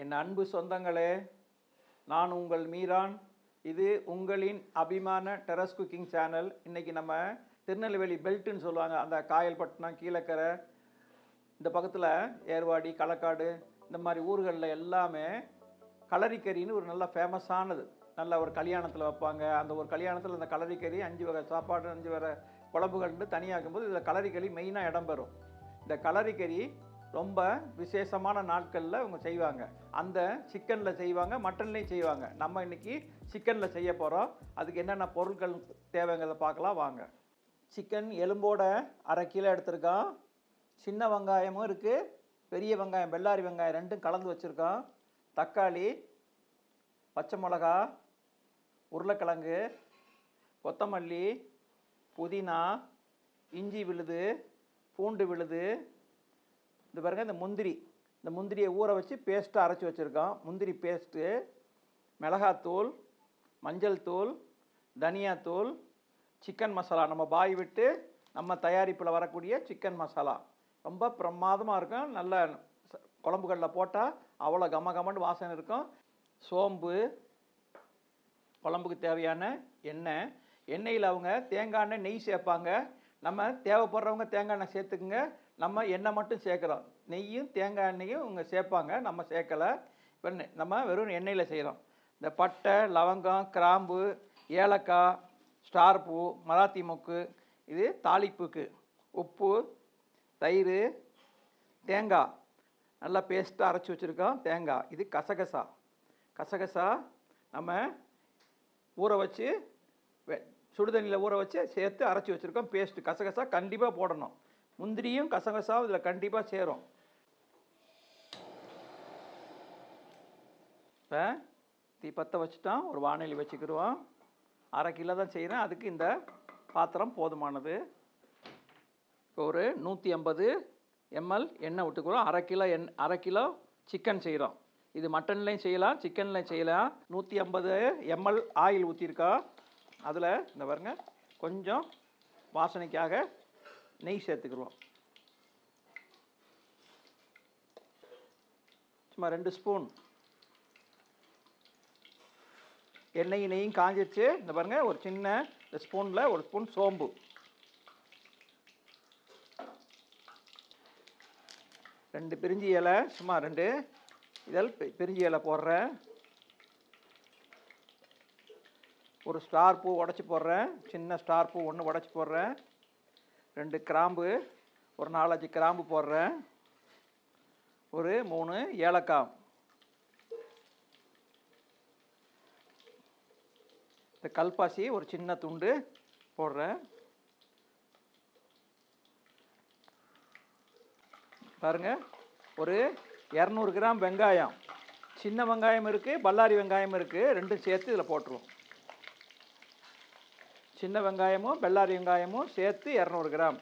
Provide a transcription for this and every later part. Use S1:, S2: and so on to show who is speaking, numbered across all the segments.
S1: என் அன்பு சொந்தங்களே நான் உங்கள் மீரான். இது உங்களின் அபிமான டெரஸ் குக்கிங் சேனல். இன்றைக்கி நம்ம திருநெல்வேலி பெல்ட்டுன்னு சொல்லுவாங்க அந்த காயல்பட்டினம் கீழக்கரை இந்த பக்கத்தில் ஏர்வாடி களக்காடு இந்த மாதிரி ஊர்களில் எல்லாமே களரிக்கறின்னு ஒரு நல்ல ஃபேமஸானது நல்ல ஒரு கல்யாணத்தில் வைப்பாங்க. அந்த ஒரு கல்யாணத்தில் அந்த களரிக்கறி அஞ்சு வகை சாப்பாடு அஞ்சு வகை குழம்புகள்னு தனியாக்கும் போது இதில் களரிக்கறி மெயினாக இடம்பெறும். இந்த களரிக்கறி ரொம்ப விசேஷமான நாட்களில் இவங்க செய்வாங்க. அந்த சிக்கனில் செய்வாங்க மட்டன்லேயும் செய்வாங்க. நம்ம இன்றைக்கி சிக்கனில் செய்ய போகிறோம் அதுக்கு என்னென்ன பொருட்கள் தேவைங்கிறத பார்க்கலாம் வாங்க. சிக்கன் எலும்போட அரை கிலோ எடுத்திருக்கோம் சின்ன வெங்காயமும் இருக்குது பெரிய வெங்காயம் வெள்ளாரி வெங்காயம் ரெண்டும் கலந்து வச்சுருக்கோம் தக்காளி பச்சை மிளகா உருளைக்கிழங்கு கொத்தமல்லி புதினா இஞ்சி விழுது பூண்டு விழுது இது பாருங்கள் இந்த முந்திரி. இந்த முந்திரியை ஊற வச்சு பேஸ்ட்டாக அரைச்சி வச்சுருக்கோம். முந்திரி பேஸ்ட்டு மிளகாத்தூள் மஞ்சள் தூள் தனியாத்தூள் சிக்கன் மசாலா நம்ம பாய் விட்டு நம்ம தயாரிப்பில் வரக்கூடிய சிக்கன் மசாலா ரொம்ப பிரமாதமாக இருக்கும். நல்ல குழம்புகளில் போட்டால் அவ்வளோ கம கமன்னு வாசனை இருக்கும். சோம்பு குழம்புக்கு தேவையான எண்ணெய். எண்ணெயில் அவங்க தேங்காய் எண்ணெய் நெய் சேர்ப்பாங்க. நம்ம தேவைப்படுறவங்க தேங்காய் எண்ணெய் சேர்த்துக்குங்க. நம்ம எண்ணெய் மட்டும் சேர்க்குறோம். நெய்யும் தேங்காய் எண்ணெயும் இவங்க சேர்ப்பாங்க. நம்ம சேர்க்கலை. இப்போ நம்ம வெறும் எண்ணெயில் செய்கிறோம் இந்த பட்டை லவங்கம் கிராம்பு ஏலக்காய் ஸ்டார் பூ மராத்தி மொக்கு இது தாளிப்புக்கு. உப்பு தயிர் தேங்காய். நல்லா பேஸ்ட்டாக அரைச்சி வச்சுருக்கோம். தேங்காய். இது கசகசா. கசகசா நம்ம ஊற வச்சு சுடுதண்ணியில் ஊற வச்சு சேர்த்து அரைச்சி வச்சுருக்கோம். பேஸ்ட்டு கசகசா கண்டிப்பாக போடணும். முந்திரியும் கசகசாவும் இதில் கண்டிப்பாக சேரும். இப்போ தீ பற்ற வச்சுட்டோம் ஒரு வாணலி வச்சுக்கிடுவோம் அரை கிலோ தான் செய்கிறேன் அதுக்கு இந்த பாத்திரம் போதுமானது. இப்போ ஒரு நூற்றி ஐம்பது எம்எல் எண்ணெய் விட்டுக்கிறோம். அரை கிலோ எண் அரை கிலோ சிக்கன் செய்கிறோம் இது மட்டன்லேயும் செய்யலாம் சிக்கன்லேயும் செய்யலாம். நூற்றி ஐம்பது எம்எல் ஆயில் ஊற்றிருக்கோம் அதில் இந்த பாருங்கள் கொஞ்சம் வாசனைக்காக நெய் சேர்த்துக்கிடுவோம். சும்மா ரெண்டு ஸ்பூன். எண்ணெய் நெய்யும் காஞ்சிருச்சு. இந்த பாருங்கள் ஒரு சின்ன இந்த ஸ்பூனில் ஒரு ஸ்பூன் சோம்பு. ரெண்டு பிரிஞ்சி இலை சும்மா ரெண்டு. இதழ் பிரிஞ்சி இலை போடுறேன். ஒரு ஸ்டார் பூ உடச்சி போடுறேன். சின்ன ஸ்டார் பூ ஒன்று உடச்சி போடுறேன். ரெண்டு கிராம்பு ஒரு நாலஞ்சு கிராம்பு போடுறேன். ஒரு மூணு ஏலக்காய். இந்த கல்பாசி ஒரு சின்ன துண்டு போடுறேன். பாருங்க ஒரு இரநூறு கிராம் வெங்காயம். சின்ன வெங்காயம் இருக்குது பல்லாரி வெங்காயம் இருக்குது ரெண்டும் சேர்த்து இதில் போட்டுருவோம். சின்ன வெங்காயமும் பெல்லாரி வெங்காயமும் சேர்த்து இரநூறு கிராம்.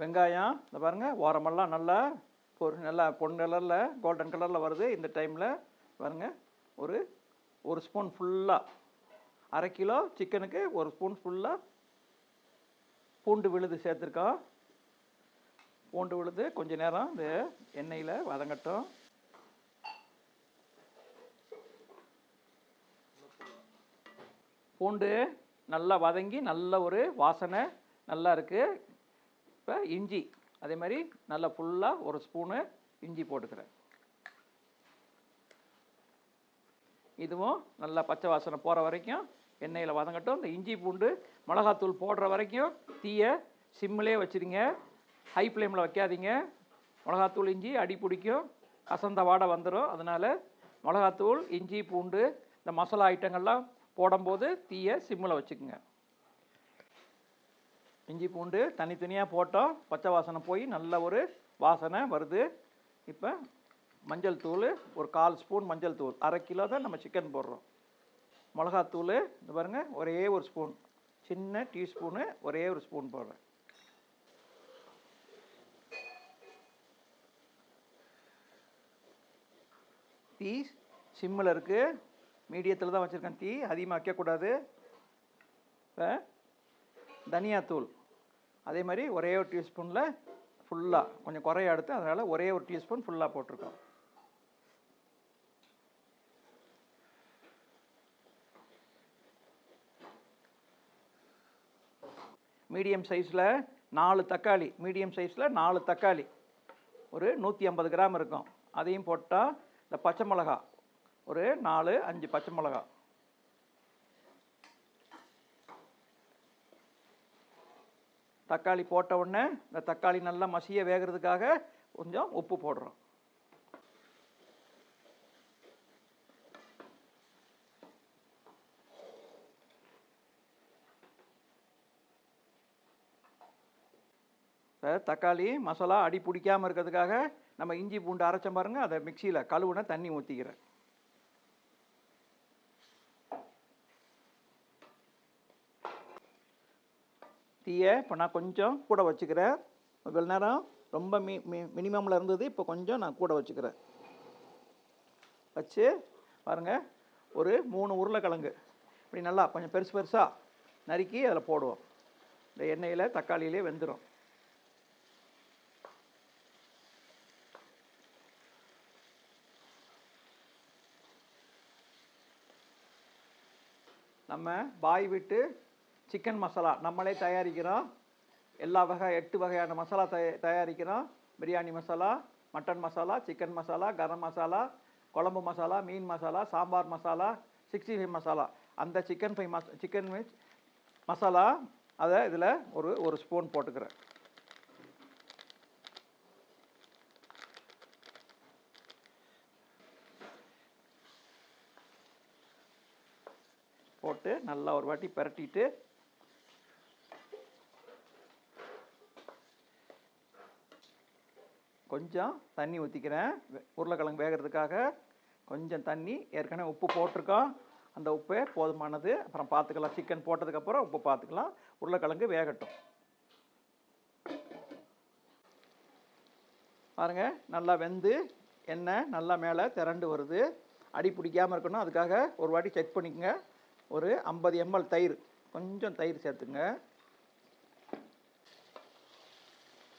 S1: வெங்காயம் இந்த பாருங்கள் ஓரமெல்லாம் நல்லா ஒரு நல்லா பொன் கலரில் கோல்டன் கலரில் வருது இந்த டைமில். பாருங்க ஒரு ஒரு ஸ்பூன் ஃபுல்லாக அரை கிலோ சிக்கனுக்கு ஒரு ஸ்பூன் ஃபுல்லாக பூண்டு விழுது சேர்த்துருக்கோம் பூண்டு விழுது கொஞ்ச நேரம் இந்த எண்ணெயில் வதங்கட்டும். பூண்டு நல்லா வதங்கி நல்ல ஒரு வாசனை நல்லா இருக்குது இப்போ இஞ்சி அதே மாதிரி நல்லா ஃபுல்லாக ஒரு ஸ்பூனு இஞ்சி போட்டுக்கிறேன். இதுவும் நல்லா பச்சை வாசனை போகிற வரைக்கும் எண்ணெயில் வதங்கட்டும். இந்த இஞ்சி பூண்டு மிளகாத்தூள் போடுற வரைக்கும் தீயை சிம்மிலே வச்சுருங்க. ஹை ஃப்ளேமில் வைக்காதீங்க. மிளகாத்தூள் இஞ்சி அடி பிடிக்கும். அசந்த வாடை வந்துடும் அதனால் மிளகாத்தூள் இஞ்சி பூண்டு இந்த மசாலா ஐட்டங்கள்லாம் போடும்போது தீயை சிம்மில் வச்சுக்குங்க. இஞ்சி பூண்டு தனித்தனியாக போட்டோம். பச்சை வாசனை போய் நல்ல ஒரு வாசனை வருது. இப்போ மஞ்சள் தூள் ஒரு கால் ஸ்பூன் மஞ்சள் தூள். அரை கிலோ தான் நம்ம சிக்கன் போடுறோம். மிளகாத்தூள் இந்த பாருங்கள் ஒரே ஒரு ஸ்பூன் சின்ன டீஸ்பூனு ஒரே ஒரு ஸ்பூன் போடுறேன். தீ சிம்மில் இருக்குது மீடியத்தில் தான் வச்சுருக்கேன் தீ. அதிகமாக வைக்கக்கூடாது இப்போ தனியாத்தூள். அதே மாதிரி ஒரே ஒரு டீஸ்பூனில் ஃபுல்லாக கொஞ்சம் குறைய எடுத்து அதனால் ஒரே ஒரு டீஸ்பூன் ஃபுல்லாக போட்டிருக்கோம். மீடியம் சைஸில் நாலு தக்காளி. மீடியம் சைஸில் நாலு தக்காளி. ஒரு நூற்றி ஐம்பது கிராம் இருக்கும். அதையும் போட்டால் இந்த பச்சை மிளகா. ஒரு நாலு அஞ்சு பச்சை மிளகா. தக்காளி போட்ட உடனே இந்த தக்காளி நல்லா மசிய வேகிறதுக்காக கொஞ்சம் உப்பு போடுறோம். தக்காளி மசாலா அடி பிடிக்காமல் இருக்கிறதுக்காக நம்ம இஞ்சி பூண்டு அரைச்சோம் பாருங்க அதை மிக்சியில் கழுவுன தண்ணி ஊற்றிக்கிறேன் தீயை இப்போ நான் கொஞ்சம் கூட வச்சுக்கிறேன். இவ்வளோ நேரம் ரொம்ப மி மி மினிமமில் இருந்தது இப்போ கொஞ்சம் நான் கூட வச்சுக்கிறேன். வச்சு பாருங்க ஒரு மூணு உருளைக்கிழங்கு. இப்படி நல்லா கொஞ்சம் பெருசு பெருசாக நறுக்கி அதில் போடுவோம். இந்த எண்ணெயில் தக்காளியிலே வெந்துடும் நம்ம பாய் விட்டு சிக்கன் மசாலா நம்மளே தயாரிக்கிறோம். எல்லா வகை எட்டு வகையான மசாலா தய தயாரிக்கிறோம். பிரியாணி மசாலா மட்டன் மசாலா சிக்கன் மசாலா கரம் மசாலா குழம்பு மசாலா மீன் மசாலா சாம்பார் மசாலா சிக்ஸ்டி ஃபைவ் மசாலா அந்த சிக்கன் ஃபைவ் மசா சிக்கன் மசாலா அதை இதில் ஒரு ஒரு ஸ்பூன் போட்டுக்கிறேன் போட்டு நல்லா ஒரு வாட்டி பிரட்டிட்டு கொஞ்சம் தண்ணி ஊற்றிக்கிறேன் உருளைக்கிழங்கு வேகிறதுக்காக கொஞ்சம் தண்ணி ஏற்கனவே உப்பு போட்டிருக்கோம். அந்த உப்பே போதுமானது. அப்புறம் பார்த்துக்கலாம் சிக்கன் போட்டதுக்கப்புறம் உப்பு பார்த்துக்கலாம் உருளைக்கிழங்கு வேகட்டும். பாருங்க நல்லா வெந்து எண்ணெய் நல்லா மேலே திரண்டு வருது. அடி பிடிக்காமல் இருக்கணும். அதுக்காக ஒரு வாட்டி செக் பண்ணிக்கங்க. ஒரு ஐம்பது எம்எல் தயிர். கொஞ்சம் தயிர் சேர்த்துங்க.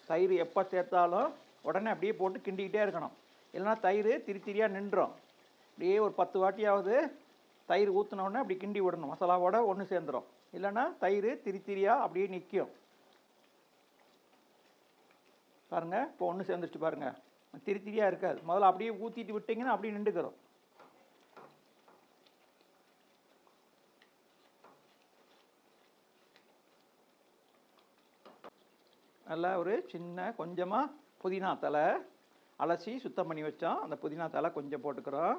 S1: தயிர் எப்போ சேர்த்தாலும் உடனே அப்படியே போட்டு கிண்டிக்கிட்டே இருக்கணும். இல்லைன்னா தயிர் திரி திரியாக நின்றோம் அப்படியே ஒரு பத்து வாட்டியாவது தயிர் ஊற்றினோடனே அப்படி கிண்டி விடணும். மசாலாவோட ஒன்று சேர்ந்துடும் இல்லைன்னா தயிர் திரி திரியாக அப்படியே நிற்கும் பாருங்கள் இப்போ ஒன்று சேர்ந்துருச்சு பாருங்கள் திரி திரியாக இருக்காது. முதல்ல அப்படியே ஊற்றிட்டு விட்டிங்கன்னா அப்படியே நின்றுக்கிறோம் நல்லா ஒரு சின்ன கொஞ்சமாக புதினா தலை அலசி சுத்தம் பண்ணி வச்சோம் அந்த புதினா தலை கொஞ்சம் போட்டுக்கிறோம்.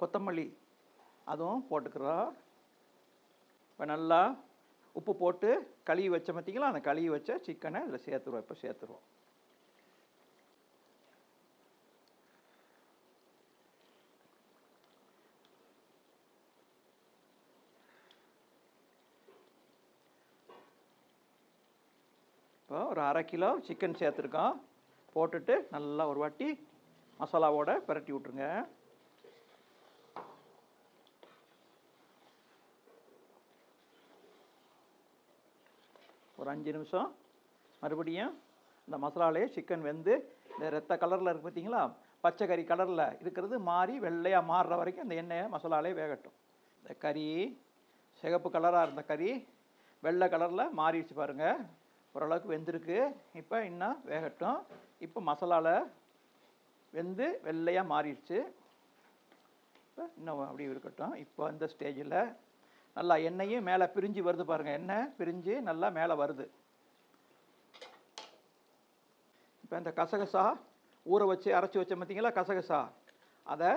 S1: கொத்தமல்லி அதுவும் போட்டுக்கிறோம். இப்போ நல்லா உப்பு போட்டு கழுவி வச்ச பார்த்திங்களா அந்த கழுவி வச்ச சிக்கனை இதில் சேர்த்துருவோம். இப்போ சேர்த்துருவோம். இப்போ ஒரு அரை கிலோ சிக்கன் சேர்த்துருக்கோம். போட்டுட்டு நல்லா ஒரு வாட்டி மசாலாவோட பிரட்டி விட்ருங்க ஒரு அஞ்சு நிமிஷம். மறுபடியும் இந்த மசாலாலே சிக்கன் வெந்து இந்த ரத்த கலரில் இருக்குது பார்த்தீங்களா பச்சை கறி கலரில் இருக்கிறது மாறி வெள்ளையாக மாறுற வரைக்கும் அந்த எண்ணெயை மசாலாலே வேகட்டும். இந்த கறி சிகப்பு கலராக இருந்த கறி வெள்ளை கலரில் மாறிடுச்சு பாருங்கள் ஓரளவுக்கு வெந்திருக்கு. இப்போ இன்னும் வேகட்டும். இப்போ மசாலாவில் வெந்து வெள்ளையாக மாறிடுச்சு. இப்போ இன்னும் அப்படி இருக்கட்டும். இப்போ இந்த ஸ்டேஜில் நல்லா எண்ணெயும் மேலே பிரிஞ்சு வருது பாருங்கள் எண்ணெய் பிரிஞ்சு நல்லா மேலே வருது. இப்போ இந்த கசகசா ஊற வச்சு அரைச்சி வச்ச பார்த்தீங்களா கசகசா. அதை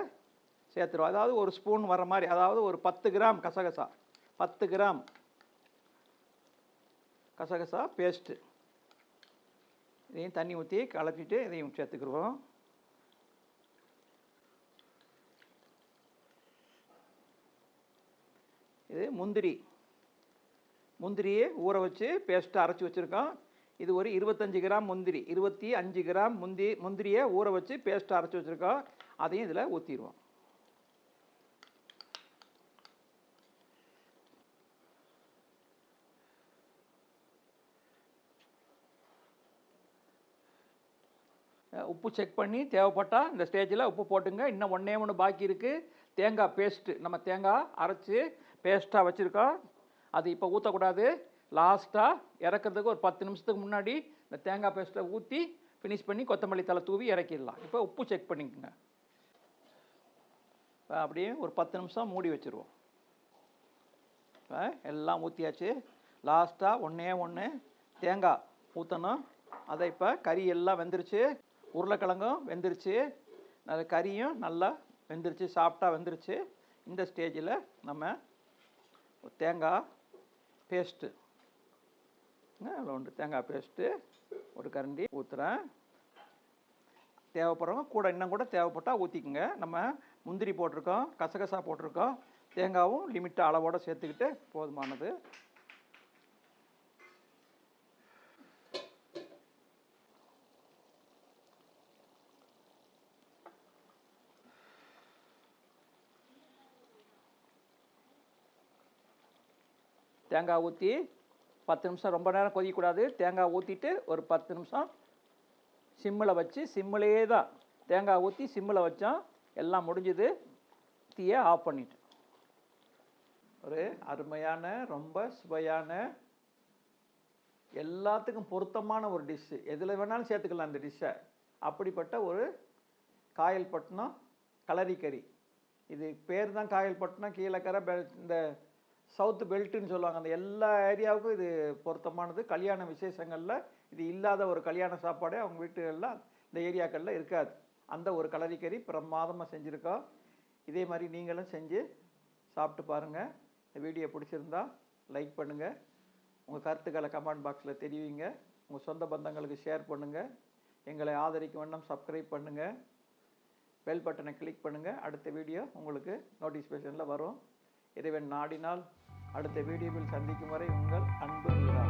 S1: சேர்த்துருவோம். அதாவது ஒரு ஸ்பூன் வர மாதிரி அதாவது ஒரு பத்து கிராம் கசகசா. பத்து கிராம். கசகசா பேஸ்ட்டு இதையும் தண்ணி ஊற்றி கலப்பிட்டு இதையும் சேர்த்துக்கிடுவோம் இது முந்திரி. முந்திரியை ஊற வச்சு பேஸ்ட்டாக அரைச்சி வச்சுருக்கோம். இது ஒரு இருபத்தஞ்சி கிராம் முந்திரி இருபத்தி அஞ்சு கிராம் முந்தி முந்திரியை ஊற வச்சு பேஸ்ட்டை அரைச்சி வச்சுருக்கோம். அதையும் இதில் ஊற்றிடுவோம் உப்பு செக் பண்ணி தேவைப்பட்டால் இந்த ஸ்டேஜில் உப்பு போட்டுங்க. இன்னும் ஒன்றே ஒன்று பாக்கி இருக்குது தேங்காய் பேஸ்ட்டு நம்ம தேங்காய் அரைச்சி பேஸ்ட்டாக வச்சுருக்கோம். அது இப்போ ஊற்றக்கூடாது லாஸ்ட்டாக இறக்கிறதுக்கு ஒரு பத்து நிமிஷத்துக்கு முன்னாடி இந்த தேங்காய் பேஸ்ட்டை ஊற்றி ஃபினிஷ் பண்ணி கொத்தமல்லி தலை தூவி இறக்கிடலாம். இப்போ உப்பு செக் பண்ணிக்கோங்க. இப்போ அப்படியே ஒரு பத்து நிமிஷம் மூடி வச்சுருவோம். இப்போ எல்லாம் ஊற்றியாச்சு லாஸ்ட்டாக ஒன்றே ஒன்று தேங்காய் ஊற்றணும் அதை இப்போ கறி எல்லாம் வெந்துருச்சு. உருளைக்கிழங்கும் வெந்துருச்சு. அது கறியும் நல்லா வெந்துருச்சு சாப்பிட்டா வெந்துருச்சு. இந்த ஸ்டேஜில் நம்ம தேங்காய் பேஸ்ட்டு அதில் ஒன்று தேங்காய் பேஸ்ட்டு ஒரு கரண்டி ஊற்றுறேன் தேவைப்படுறவங்க கூட இன்னும் கூட தேவைப்பட்டால் ஊற்றிக்குங்க நம்ம முந்திரி போட்டிருக்கோம் கசகசா போட்டிருக்கோம். தேங்காவும் லிமிட்டாக அளவோடு சேர்த்துக்கிட்டு போதுமானது. தேங்காய் ஊற்றி பத்து நிமிஷம் ரொம்ப நேரம் கொதிக்கக்கூடாது. தேங்காய் ஊற்றிட்டு ஒரு பத்து நிமிஷம் சிம்மில் வச்சு சிம்மிலேயே தான் தேங்காய் ஊற்றி சிம்மில் வச்சோம் எல்லாம் முடிஞ்சுது. தீயை ஆஃப் பண்ணிட்டு. ஒரு அருமையான ரொம்ப சுவையான எல்லாத்துக்கும் பொருத்தமான ஒரு டிஷ்ஷு எதில் வேணாலும் சேர்த்துக்கலாம் அந்த டிஷ்ஷை அப்படிப்பட்ட ஒரு காயல்பட்டினம் கலரி கறி இது பேர் தான் காயல்பட்டினம் கீழக்கரை இந்த சவுத் பெல்ட்டுன்னு சொல்லுவாங்க. அந்த எல்லா ஏரியாவுக்கும் இது பொருத்தமானது. கல்யாண விசேஷங்களில் இது இல்லாத ஒரு கல்யாண சாப்பாடே அவங்க வீட்டுகளில் இந்த ஏரியாக்களில் இருக்காது. அந்த ஒரு கலரிக்கறி பிரமாதமாக செஞ்சுருக்கோம். இதே மாதிரி நீங்களும் செஞ்சு சாப்பிட்டு பாருங்கள் இந்த வீடியோ பிடிச்சிருந்தா லைக் பண்ணுங்கள் உங்கள் கருத்துக்களை கமெண்ட் பாக்ஸில் தெரிவிங்க. உங்கள் சொந்த பந்தங்களுக்கு ஷேர் பண்ணுங்கள் எங்களை ஆதரிக்கும் வண்ணம் சப்ஸ்கிரைப் பண்ணுங்கள் பெல் பட்டனை கிளிக் பண்ணுங்கள் அடுத்த வீடியோ உங்களுக்கு நோட்டிஃபிகேஷனில் வரும். இறைவன் நாடினால் அடுத்த வீடியோவில் சந்திக்கும் வரை உங்கள் அன்பு மீரா.